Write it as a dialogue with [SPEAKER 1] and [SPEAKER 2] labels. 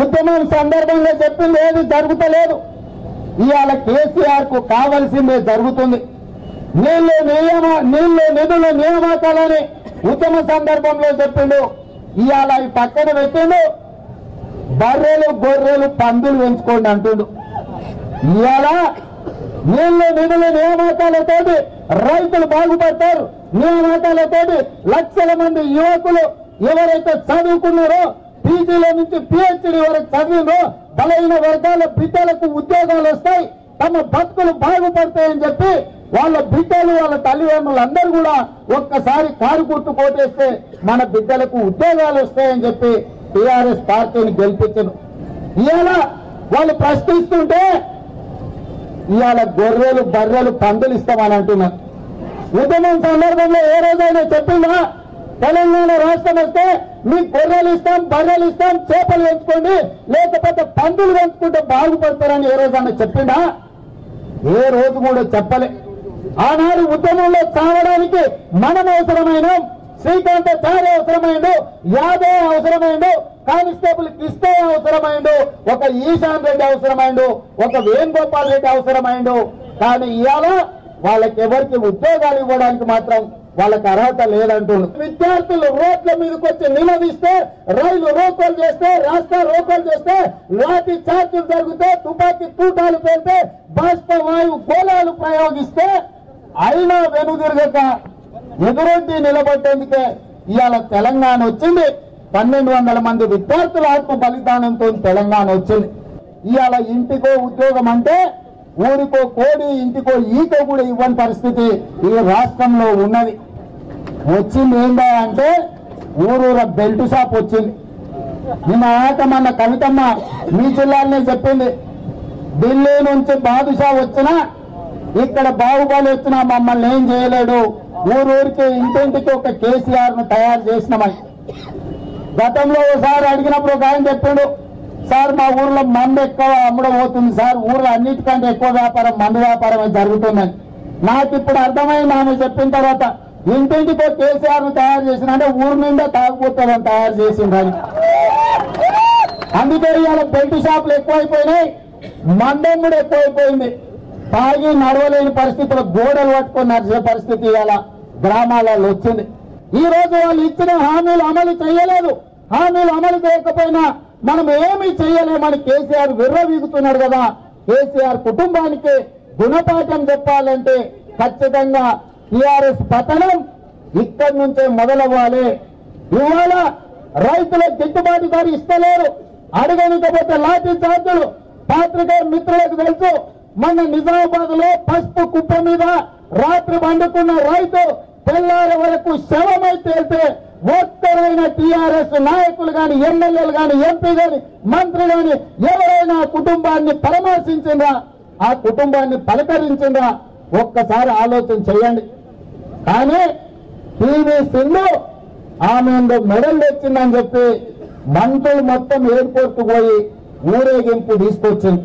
[SPEAKER 1] ఉద్యమం సందర్భంగా చెప్పింది ఏది జరుగుతలేదు. ఇవాళ కేసీఆర్కు కావలసిందే జరుగుతుంది. నీళ్ళు నియమ నీళ్ళు నిధులు నియామకాలని ఉద్యమ సందర్భంలో చెప్పిండు. ఇవాళ ఈ పక్కన పెట్టిండు. బర్రెలు గొర్రెలు పందులు పెంచుకోండి అంటుండు. ఇవాళ నీళ్ళు నిధులు నియామకాలతోటి రైతులు బాగుపడతారు. నియామకాలతోటి లక్షల మంది యువకులు ఎవరైతే చదువుకున్నారో పీజీలో నుంచి పిహెచ్డి వరకు చదివినో బలహీన వర్గాల బిడ్డలకు ఉద్యోగాలు వస్తాయి తమ బతుకులు బాగుపడతాయని చెప్పి వాళ్ళ బిడ్డలు వాళ్ళ తల్లిదండ్రులు అందరూ కూడా ఒక్కసారి కారు గుర్తు కోటేస్తే మన బిడ్డలకు ఉద్యోగాలు వస్తాయని చెప్పి టిఆర్ఎస్ పార్టీని గెలిపించను. ఇవాళ వాళ్ళు ప్రశ్నిస్తుంటే ఇవాళ గొర్రెలు బర్రెలు పందులు ఇస్తామని అంటున్నారు ఉద్యమం సందర్భంలో ఏ రోజైనా చెప్పిందా? తెలంగాణ రాష్ట్రం వస్తే మీకు గొర్రెలు ఇస్తాం బర్రెలు ఇస్తాం చేపలు పెంచుకోండి. లేకపోతే పందులు పెంచుకుంటే బాగుపడతారని ఏ రోజైనా చెప్పిందా? ఏ రోజు కూడా చెప్పలే. ఆనాడు ఉద్యమంలో చావడానికి మనం అవసరమైన శ్రీకాంతాచార్య అవసరమైండు యాదవ్ అవసరమైండు కానిస్టేబుల్ కిస్తే అవసరమైండు ఒక ఈశాన్ రెడ్డి అవసరమైండు ఒక వేణుగోపాల్ రెడ్డి అవసరమైండు కానీ ఇవాళ వాళ్ళకి ఎవరికి ఉద్యోగాలు ఇవ్వడానికి మాత్రం వాళ్ళకి అర్హత లేదంటుండు విద్యార్థులు రోడ్ల మీదకి వచ్చి నిలదీస్తే రైలు రోకోలు చేస్తే రాష్ట్ర రోకోలు చేస్తే లాఠీ చార్జీలు జరిగితే తుపాకీ తూటాలు పెడితే బాష్ప వాయువు గోళాలు ప్రయోగిస్తే అయినా వెనుదిరగక ఎదురొడ్డి నిలబడ్డేందుకే ఇవాళ తెలంగాణ వచ్చింది. పన్నెండు వందల మంది విద్యార్థుల ఆత్మ బలిదానంతో తెలంగాణ వచ్చింది. ఇవాళ ఇంటికో ఉద్యోగం అంటే ఊరికో కోడి ఇంటికో ఈక కూడా ఇవ్వని పరిస్థితి ఈ రాష్ట్రంలో ఉన్నది. వచ్చింది ఏందా అంటే ఊరూర బెల్ట్ షాప్ వచ్చింది. నిన్న ఆటమన్న కవితమ్మ మీ జిల్లాలనే చెప్పింది. ఢిల్లీ నుంచి బాదుషా వచ్చినా ఇక్కడ బాహుబలి వచ్చినా మమ్మల్ని ఏం చేయలేడు. ఊరూరికి ఇంటింటికి ఒక కేసీఆర్ను తయారు చేసినామని. గతంలో ఒకసారి అడిగినప్పుడు ఒక ఆయన చెప్పిండు సార్ మా ఊర్లో మందు ఎక్కువ అమ్ముడబోతుంది సార్. ఊర్లో అన్నిటికంటే ఎక్కువ వ్యాపారం మందు వ్యాపారమే జరుగుతుందని. నాకు ఇప్పుడు అర్థమైంది ఆమె చెప్పిన తర్వాత ఇంటింటితో కేసీఆర్ను తయారు చేసిన అంటే ఊరు నిండా తాగుబోతారని తయారు చేసిండ్రని అందుకే ఇవాళ బెల్ట్ షాపులు ఎక్కువైపోయినాయి. మందం కూడా ఎక్కువైపోయింది. తాగి నడవలేని పరిస్థితులు గోడలు పట్టుకొని నడిచే పరిస్థితి ఇవాళ గ్రామాలలో వచ్చింది. ఈ రోజు వాళ్ళు ఇచ్చిన హామీలు అమలు చేయలేదు. హామీలు అమలు చేయకపోయినా మనం ఏమీ చేయలేమని కేసీఆర్ విర్రవీగుతున్నాడు కదా. కేసీఆర్ కుటుంబానికి గుణపాఠం చెప్పాలంటే ఖచ్చితంగా టిఆర్ఎస్ పతనం ఇక్కడి నుంచే మొదలవ్వాలి. ఇవాళ రైతుల గిట్టుబాటు ధర ఇస్తలేరు. అడగనికపోతే లాఠీ చార్జులు. పాత్రికేయ మిత్రులకు తెలుసు మన నిజామాబాద్లో పసుపు కుప్ప మీద రాత్రి పండుకున్న రైతు తెల్లారి వరకు శవమై తేలితే ఒక్కరైనా టీఆర్ఎస్ నాయకులు గాని ఎమ్మెల్యేలు గాని ఎంపీ గాని మంత్రి గాని ఎవరైనా కుటుంబాన్ని పరామర్శించిందా ఆ కుటుంబాన్ని పలకరించిందా ఒక్కసారి ఆలోచన చేయండి. కానీ పివి సింధు ఆమె మెడల్ తెచ్చిందని చెప్పి మంత్రులు మొత్తం ఎయిర్పోర్ట్ పోయి ఊరేగింపు తీసుకొచ్చింది.